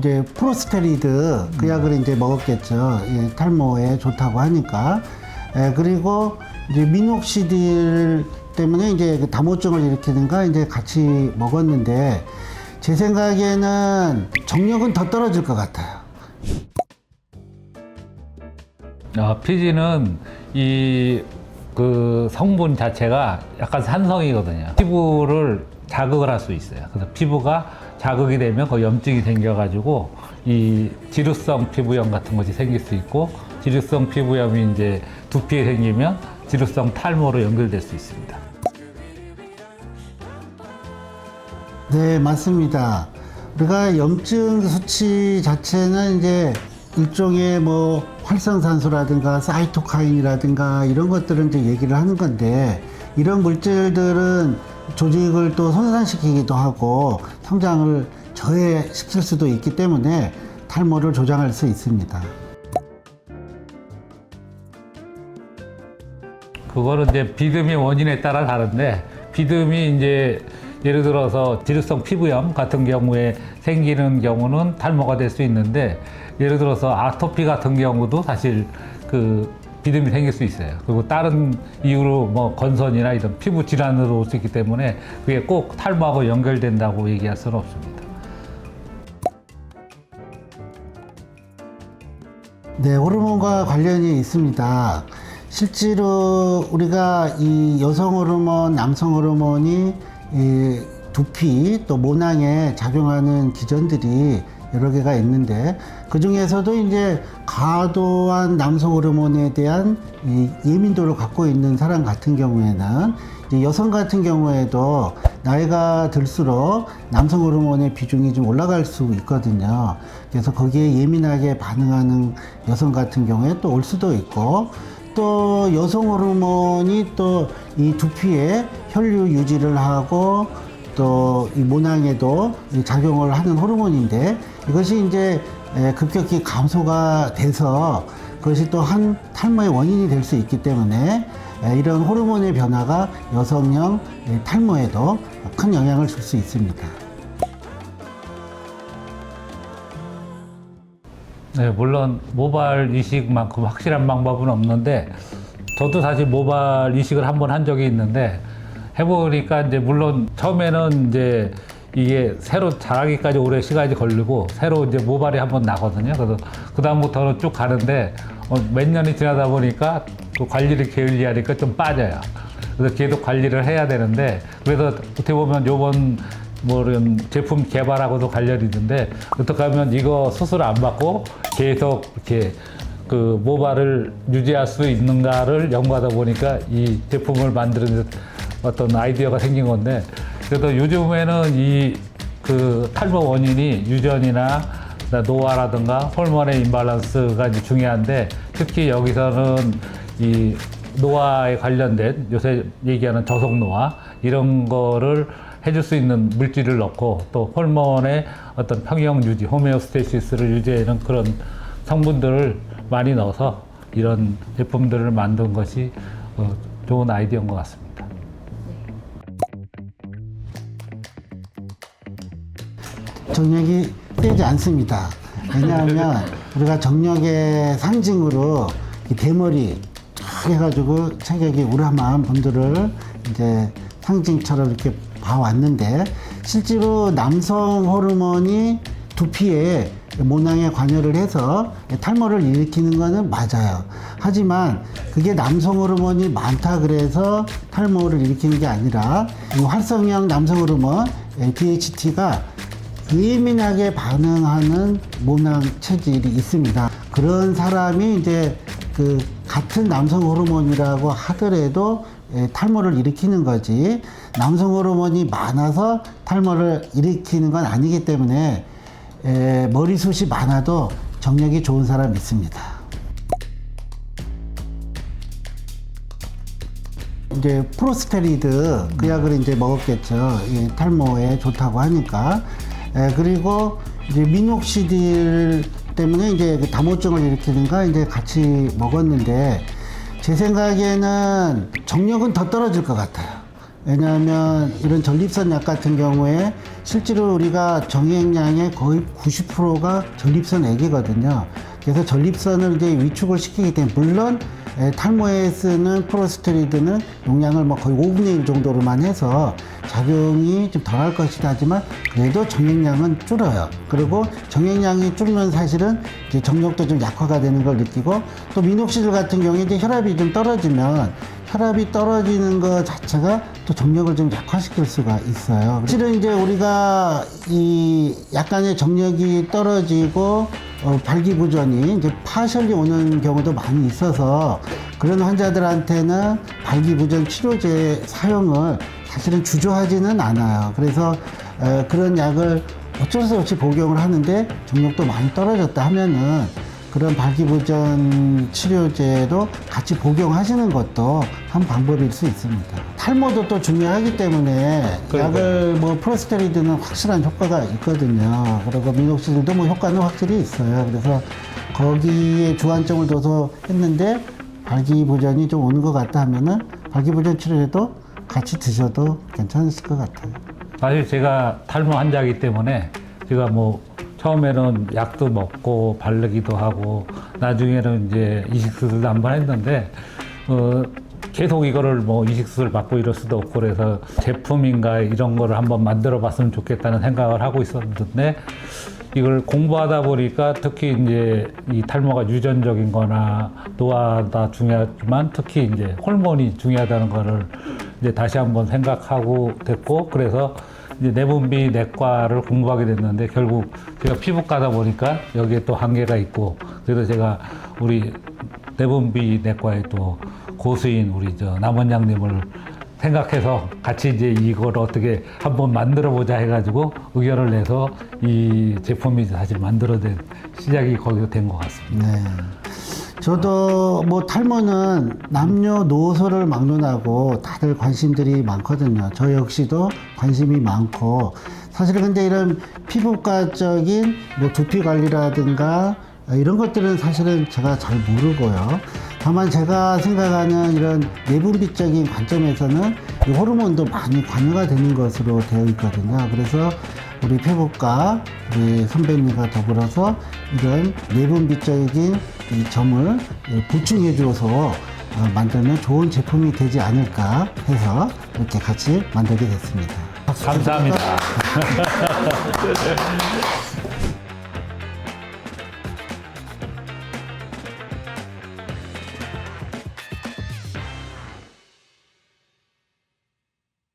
이제 프로스페리드 그 약을 이제 먹었겠죠. 예, 탈모에 좋다고 하니까. 예, 그리고 이제 미녹시딜 때문에 이제 그 다모증을 일으키는가 이제 같이 먹었는데 제 생각에는 정력은 더 떨어질 것 같아요. 아, 피지는 이 그 성분 자체가 약간 산성이거든요. 피부를 자극을 할 수 있어요. 그래서 피부가 자극이 되면 그 염증이 생겨가지고 이 지루성 피부염 같은 것이 생길 수 있고 지루성 피부염이 이제 두피에 생기면 지루성 탈모로 연결될 수 있습니다. 네, 맞습니다. 우리가 염증 수치 자체는 이제 일종의 뭐 활성산소라든가 사이토카인이라든가 이런 것들은 이제 얘기를 하는 건데 이런 물질들은 조직을 또 손상시키기도 하고 성장을 저해시킬 수도 있기 때문에 탈모를 조장할 수 있습니다. 그거는 이제 비듬의 원인에 따라 다른데 비듬이 이제 예를 들어서 지루성 피부염 같은 경우에 생기는 경우는 탈모가 될 수 있는데 예를 들어서 아토피 같은 경우도 사실 그 비듬이 생길 수 있어요. 그리고 다른 이유로 뭐 건선이나 이런 피부 질환으로 올 수 있기 때문에 그게 꼭 탈모하고 연결된다고 얘기할 수는 없습니다. 네, 호르몬과 관련이 있습니다. 실제로 우리가 이 여성 호르몬, 남성 호르몬이 이 두피 또 모낭에 작용하는 기전들이 여러 개가 있는데 그 중에서도 이제 과도한 남성 호르몬에 대한 이 예민도를 갖고 있는 사람 같은 경우에는 이제 여성 같은 경우에도 나이가 들수록 남성 호르몬의 비중이 좀 올라갈 수 있거든요. 그래서 거기에 예민하게 반응하는 여성 같은 경우에 또 올 수도 있고 또 여성 호르몬이 또 이 두피에 혈류 유지를 하고 또 이 모낭에도 이 작용을 하는 호르몬인데 이것이 이제 에, 급격히 감소가 돼서 그것이 또한 탈모의 원인이 될 수 있기 때문에 에, 이런 호르몬의 변화가 여성형 에, 탈모에도 큰 영향을 줄 수 있습니다. 네, 물론 모발 이식만큼 확실한 방법은 없는데 저도 사실 모발 이식을 한 번 한 적이 있는데 해보니까 이제 물론 처음에는 이제 이게 새로 자라기까지 오래 시간이 걸리고 새로 이제 모발이 한번 나거든요. 그래서 그 다음부터는 쭉 가는데 어, 몇 년이 지나다 보니까 또 관리를 게을리하니까 좀 빠져요. 그래서 계속 관리를 해야 되는데 그래서 어떻게 보면 요번 뭐 이런 제품 개발하고도 관련이 있는데 어떻게 하면 이거 수술 안 받고 계속 이렇게 그 모발을 유지할 수 있는가를 연구하다 보니까 이 제품을 만드는 어떤 아이디어가 생긴 건데 그래도 요즘에는 이 그 탈모 원인이 유전이나 노화라든가 호르몬의 임밸런스가 이제 중요한데 특히 여기서는 이 노화에 관련된 요새 얘기하는 저속 노화 이런 거를 해줄 수 있는 물질을 넣고 또 호르몬의 어떤 평형 유지, 호메오스테시스를 유지하는 그런 성분들을 많이 넣어서 이런 제품들을 만든 것이 어, 좋은 아이디어인 것 같습니다. 정력이 세지 않습니다. 왜냐하면 우리가 정력의 상징으로 이 대머리 쫙 해가지고 체격이 우람한 분들을 이제 상징처럼 이렇게 봐왔는데 실제로 남성 호르몬이 두피에 모낭에 관여를 해서 탈모를 일으키는 것은 맞아요. 하지만 그게 남성 호르몬이 많다 그래서 탈모를 일으키는 게 아니라 이 활성형 남성 호르몬 DHT가 예민하게 반응하는 모낭 체질이 있습니다. 그런 사람이 이제 그 같은 남성 호르몬이라고 하더라도 예, 탈모를 일으키는 거지 남성 호르몬이 많아서 탈모를 일으키는 건 아니기 때문에 에, 머리숱이 많아도 정력이 좋은 사람 있습니다. 이제 프로스페리드 그 약을 이제 먹었겠죠. 이 탈모에 좋다고 하니까. 에, 그리고 이제 미녹시딜 때문에 이제 그 다모증을 일으키는가 이제 같이 먹었는데 제 생각에는 정력은 더 떨어질 것 같아요. 왜냐하면 이런 전립선 약 같은 경우에 실제로 우리가 정액량의 거의 90%가 전립선 액이거든요. 그래서 전립선을 이제 위축을 시키기 때문에 물론 에, 탈모에 쓰는 프로스테리드는 용량을 뭐 거의 5분의 1 정도로만 해서 작용이 좀 덜할 것이다 하지만 그래도 정액량은 줄어요. 그리고 정액량이 줄면 사실은 이제 정력도 좀 약화가 되는 걸 느끼고 또 미녹시딜 같은 경우에 이제 혈압이 좀 떨어지면 혈압이 떨어지는 것 자체가 또 정력을 좀 약화시킬 수가 있어요. 실은 이제 우리가 이 약간의 정력이 떨어지고 어, 발기부전이 이제 파셜리 오는 경우도 많이 있어서 그런 환자들한테는 발기부전 치료제 사용을 사실은 주저하지는 않아요. 그래서 에, 그런 약을 어쩔 수 없이 복용을 하는데 정력도 많이 떨어졌다 하면은 그런 발기부전 치료제도 같이 복용하시는 것도 한 방법일 수 있습니다. 탈모도 또 중요하기 때문에 그러니까요. 약을 뭐 프로스테리드는 확실한 효과가 있거든요. 그리고 미녹시딜도 뭐 효과는 확실히 있어요. 그래서 거기에 주안점을 둬서 했는데 발기부전이 좀 오는 것 같다 하면은 발기부전 치료제도 같이 드셔도 괜찮으실 것 같아요. 사실 제가 탈모 환자이기 때문에 제가 뭐 처음에는 약도 먹고 바르기도 하고 나중에는 이제 이식수술도 한 번 했는데 어 계속 이거를 뭐 이식수술 받고 이럴 수도 없고 그래서 제품인가 이런 거를 한번 만들어 봤으면 좋겠다는 생각을 하고 있었는데 이걸 공부하다 보니까 특히 이제 이 탈모가 유전적인 거나 노화가 중요하지만 특히 이제 호르몬이 중요하다는 거를 이제 다시 한번 생각하고 됐고 그래서 이제 내분비 내과를 공부하게 됐는데 결국 제가 피부과다 보니까 여기에 또 한계가 있고 그래서 제가 우리 내분비 내과에 또 고수인 우리 저 남원장님을 생각해서 같이 이제 이걸 어떻게 한번 만들어 보자 해가지고 의견을 내서 이 제품이 사실 만들어진 시작이 거기서 된 것 같습니다. 네. 저도 뭐 탈모는 남녀노소를 막론하고 다들 관심들이 많거든요. 저 역시도 관심이 많고 사실 근데 이런 피부과적인 뭐 두피 관리라든가 이런 것들은 사실은 제가 잘 모르고요. 다만 제가 생각하는 이런 내분비적인 관점에서는 이 호르몬도 많이 관여가 되는 것으로 되어 있거든요. 그래서 우리 피부과 우리 선배님과 더불어서 이런 내분비적인 이 점을 보충해 줘서 어, 만들면 좋은 제품이 되지 않을까 해서 이렇게 같이 만들게 됐습니다. 감사합니다.